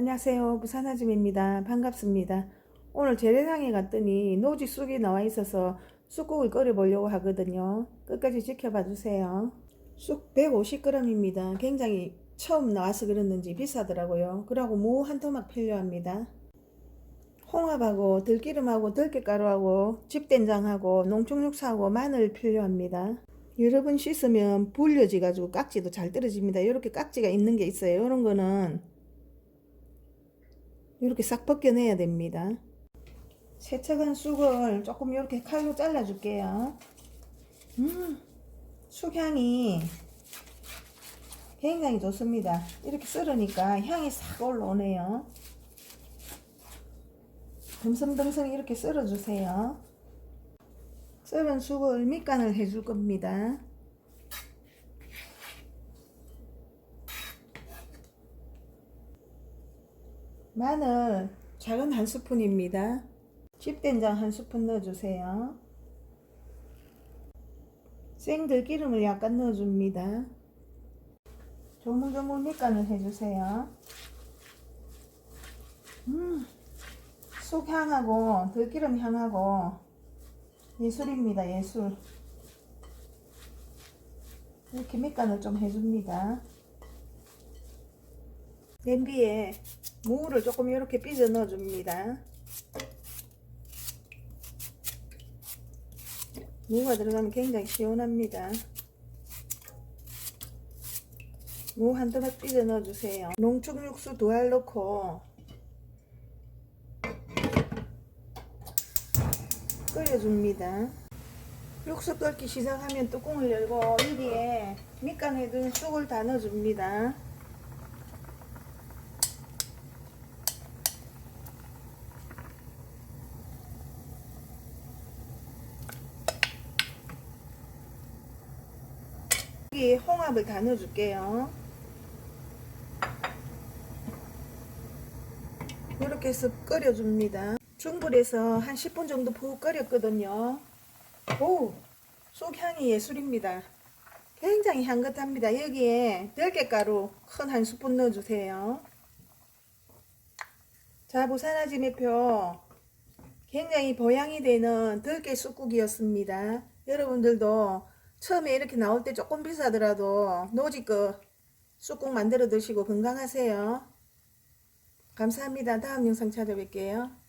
안녕하세요. 부산아줌입니다. 반갑습니다. 오늘 재래상에 갔더니 노지 쑥이 나와 있어서 쑥국을 끓여 보려고 하거든요. 끝까지 지켜봐 주세요. 쑥 150g입니다. 굉장히 처음 나와서 그랬는지 비싸더라고요. 그러고 무 한 토막 필요합니다. 홍합하고 들기름하고 들깨가루하고 집된장하고 농축육사하고 마늘 필요합니다. 여러 번 씻으면 불려지 가지고 깍지도 잘 떨어집니다. 이렇게 깍지가 있는 게 있어요. 이런 거는 이렇게 싹 벗겨내야 됩니다. 세척한 쑥을 조금 이렇게 칼로 잘라줄게요. 음, 쑥향이 굉장히 좋습니다. 이렇게 썰으니까 향이 싹 올라오네요. 듬성듬성 이렇게 썰어주세요. 썰은 쑥을 밑간을 해줄 겁니다. 마늘 작은 한 스푼입니다. 집된장 한 스푼 넣어주세요. 생들기름을 약간 넣어줍니다. 조물조물 밑간을 해주세요. 음, 쑥 향하고 들기름 향하고 예술입니다. 예술. 이렇게 밑간을 좀 해줍니다. 냄비에 무를 조금 이렇게 빚어 넣어줍니다. 무가 들어가면 굉장히 시원합니다. 무한 토막 빚어 넣어주세요. 농축 육수 두 알 넣고 끓여줍니다. 육수 끓기 시작하면 뚜껑을 열고 여기에 밑간에 든 쑥을 다 넣어줍니다. 여기 홍합을 다 넣어줄게요. 이렇게 해서 끓여줍니다. 중불에서 한 10분 정도 푹 끓였거든요. 오, 쑥향이 예술입니다. 굉장히 향긋합니다. 여기에 들깨가루 큰 한 스푼 넣어주세요. 자, 부산아지매표 굉장히 보양이 되는 들깨 쑥국이었습니다. 여러분들도 처음에 이렇게 나올 때 조금 비싸더라도 노지 거 쑥국 만들어 드시고 건강하세요. 감사합니다. 다음 영상 찾아뵐게요.